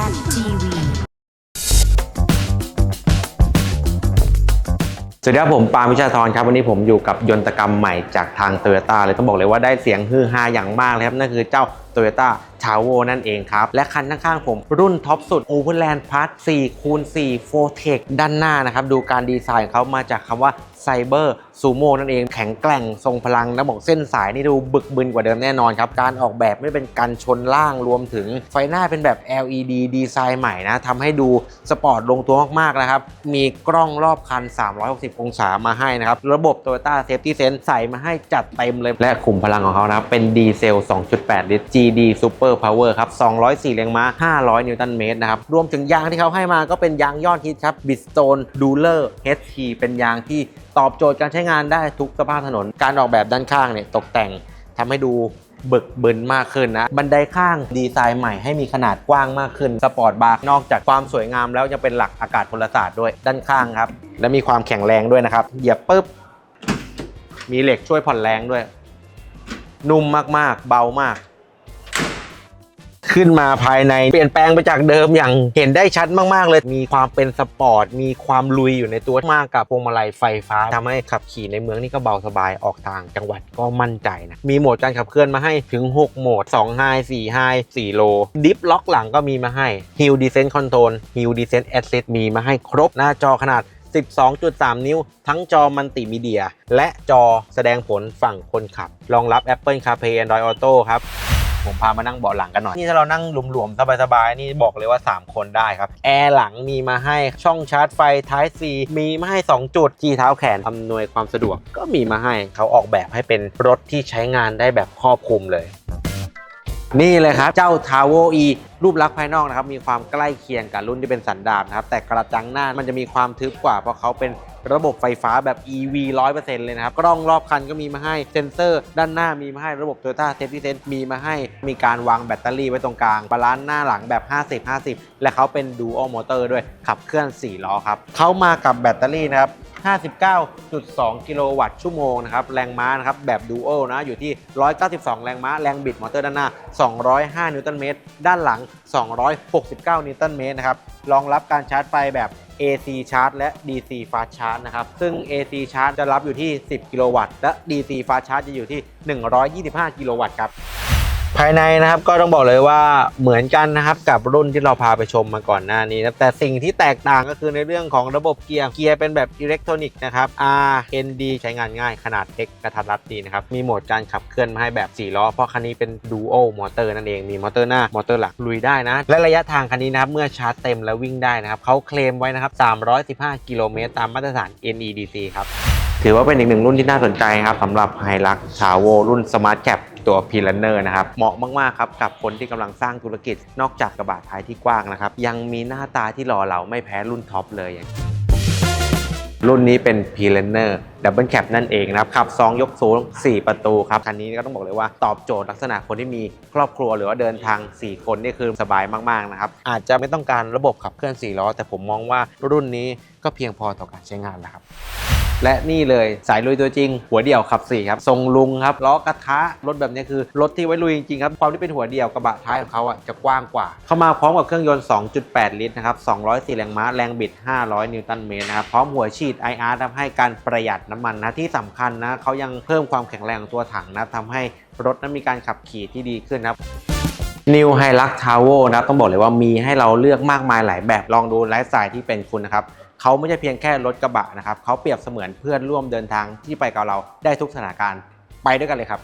Zen TV สวัสดีครับผมปาล์มวิชาธรครับวันนี้ผมอยู่กับยนตกรรมใหม่จากทางโตโยต้าเลยต้องบอกเลยว่าได้เสียงฮือฮาอย่างมากเลยครับนั่นคือเจ้าโตโยต้า Toyota t a v o นั่นเองครับ และคันข้างๆผมรุ่นท็อปสุด Overland Plus 4คูณ4 4Tech ด้านหน้านะครับ ดูการดีไซน์ของเขามาจากคำว่า Cyber Sumo นั่นเองแข็งแกร่งทรงพลังแล้วบอกเส้นสายนี่ดูบึกบึนกว่าเดิมแน่นอนครับ การออกแบบไม่เป็นการชนล่างรวมถึงไฟหน้าเป็นแบบ LED ดีไซน์ใหม่นะทำให้ดูสปอร์ตลงตัวมากๆนะครับ มีกล้องรอบคัน 360 องศามาให้นะครับ ระบบ Toyota Safety Sense ใส่มาให้จัดเต็มเลยและขุมพลังของเขานะเป็นดีเซล 2.8 ลิตร GD Super Power ครับ 204 แรงม้า 500 นิวตันเมตรนะครับ รวมถึงยางที่เขาให้มาก็เป็นยางยอดฮิตครับ Bridgestone Dueler HT เป็นยางที่ตอบโจทย์การใช้งานได้ทุกสภาพถนน การออกแบบด้านข้างเนี่ยตกแต่งทำให้ดูบึกบึนมากขึ้นนะ บันไดข้างดีไซน์ใหม่ให้มีขนาดกว้างมากขึ้น สปอร์ตบาร์นอกจากความสวยงามแล้วยังเป็นหลักอากาศพลศาสตร์ด้วยด้านข้างครับ และมีความแข็งแรงด้วยนะครับ เหยียบปุ๊บ มีเหล็กช่วยผ่อนแรงด้วย นุ่มมากๆ เบามาก ขึ้นมาภายในเปลี่ยนแปลงไปจากเดิมอย่างเห็นได้ชัดมาก ๆ เลย มีความเป็นสปอร์ต มีความลุยอยู่ในตัวมากกับพวงมาลัยไฟฟ้าทำให้ขับขี่ในเมืองนี่ก็เบาสบายออกต่างจังหวัดก็มั่นใจนะ มีโหมดการขับเคลื่อนมาให้ถึง 6 โหมด2 High 4 High 4 Low ดิฟล็อกหลังก็มีมาให้ Hill Descent Control Hill Descent Assist มีมาให้ครบหน้าจอขนาด12.3 นิ้ว ทั้งจอมัลติมีเดีย และจอแสดงผลฝั่งคนขับ รองรับ Apple CarPlay Android Auto ครับ ผมพามานั่งเบาะหลังกันหน่อย นี่ถ้าเรานั่งหลวมๆ สบายๆ นี่บอกเลยว่า 3 คนได้ครับ แอร์หลังมีมาให้ช่องชาร์จไฟท้ายซีมีมาให้ 2 จุดที่เท้าแขนอำนวยความสะดวกก็มีมาให้เขาออกแบบให้เป็นรถที่ใช้งานได้แบบครอบคลุมเลย นี่เลยครับ เจ้า t a v o E รูปลักษณ์ภายนอกนะครับมีความใกล้เคียงกับรุ่นที่เป็นสันดาปนะครับแต่กระจังหน้ามันจะมีความทึบกว่าเพราะเขาเป็นระบบไฟฟ้าแบบ EV 100%เลยนะครับ กล้องรอบคันก็มีมาให้เซ็นเซอร์ ด้านหน้ามีมาให้ระบบ Toyota Safety Sense มีมาให้ มีการวางแบตเตอรี่ไว้ตรงกลาง บาลานซ์หน้าหลังแบบ 50-50 และเขาเป็น Dual Motor ด้วยขับเคลื่อน 4 ล้อครับเขามากับแบตเตอรี่นะครับ59.2 กิโลวัตต์ชั่วโมงนะครับ แรงม้านะครับ แบบดูโอนะ อยู่ที่ 192 แรงม้า แรงบิดมอเตอร์ด้านหน้า 205 นิวตันเมตร ด้านหลัง269 นิวตันเมตรนะครับ รองรับการชาร์จไฟแบบ AC Charge และ DC Fast Charge นะครับ ซึ่ง AC Charge จะรับอยู่ที่ 10 กิโลวัตต์ และ DC Fast Charge จะอยู่ที่ 125 กิโลวัตต์ครับ ภายในนะครับก็ต้องบอกเลยว่าเหมือนกันนะครับกับรุ่นที่เราพาไปชมมาก่อนหน้านี้นะแต่สิ่งที่แตกต่างก็คือในเรื่องของระบบเกียร์เกียร์เป็นแบบอิเล็กทรอนิกส์นะครับ RND ใช้งานง่ายขนาดเล็กกระทัดรัดดีนะครับ มีโหมดการขับเคลื่อนมาให้แบบ 4 ล้อ เพราะคันนี้เป็น Dual มอเตอร์นั่นเองมีมอเตอร์หน้ามอเตอร์หลักลุยได้นะ และระยะทางคันนี้นะครับเมื่อชาร์จเต็มแล้ววิ่งได้นะครับเขาเคลมไว้นะครับ315 กิโลเมตรตามมาตรฐาน NEDC ครับถือว่าเป็นอีกหนึ่งรุ่นที่น่าสนใจครับสำหรับไฮรักชาโวรุ่น Smart Cap ตัว p ี l เนอร์นะครับ เหมาะมากๆครับกับคนที่กำลังสร้างธุรกิจ นอกจากกระบะท้ายที่กว้างนะครับ ยังมีหน้าตาที่หล่อเหลาไม่แพ้รุ่นท็อปเลย รุ่นนี้เป็น p ี l เนอร์ดับเบิลแคปนั่นเองนะครับขับ 2 ยกสูง 4 ประตูครับ คันนี้ก็ต้องบอกเลยว่าตอบโจทย์ลักษณะคนที่มีครอบครัวหรือว่าเดินทาง 4 คนนี่คือสบายมากๆนะครับ อาจจะไม่ต้องการระบบขับเคลื่อน 4 ล้อ แต่ผมมองว่ารุ่นนี้ก็เพียงพอต่อการใช้งานแล้วครับ และนี่เลยสายลุยตัวจริง หัวเดี่ยวขับ4ครับทรงลุงครับล้อกระทะรถแบบนี้คือรถที่ไว้ลุยจริงๆครับความที่เป็นหัวเดี่ยวกระบะท้ายของเขาอะจะกว้างกว่า เข้ามาพร้อมกับเครื่องยนต์ 2.8 ลิตรนะครับ204แรงม้าแรงบิด 500 นิวตันเมตรนะครับพร้อมหัวฉีด IR ทำให้การประหยัดน้ำมันนะที่สำคัญนะเขายังเพิ่มความแข็งแรงของตัวถังนะทำให้รถนั้นมีการขับขี่ที่ดีขึ้นครับ New h i l u x t a v o นะครับต้องบอกเลยว่ามีให้เราเลือกมากมายหลายแบบลองดูไลฟ์สไตล์ที่เป็นคุณนะครับ เขาไม่ใช่เพียงแค่รถกระบะนะครับเขาเปรียบเสมือนเพื่อนร่วมเดินทางที่ไปกับเราได้ทุกสถานการณ์ไปด้วยกันเลยครับ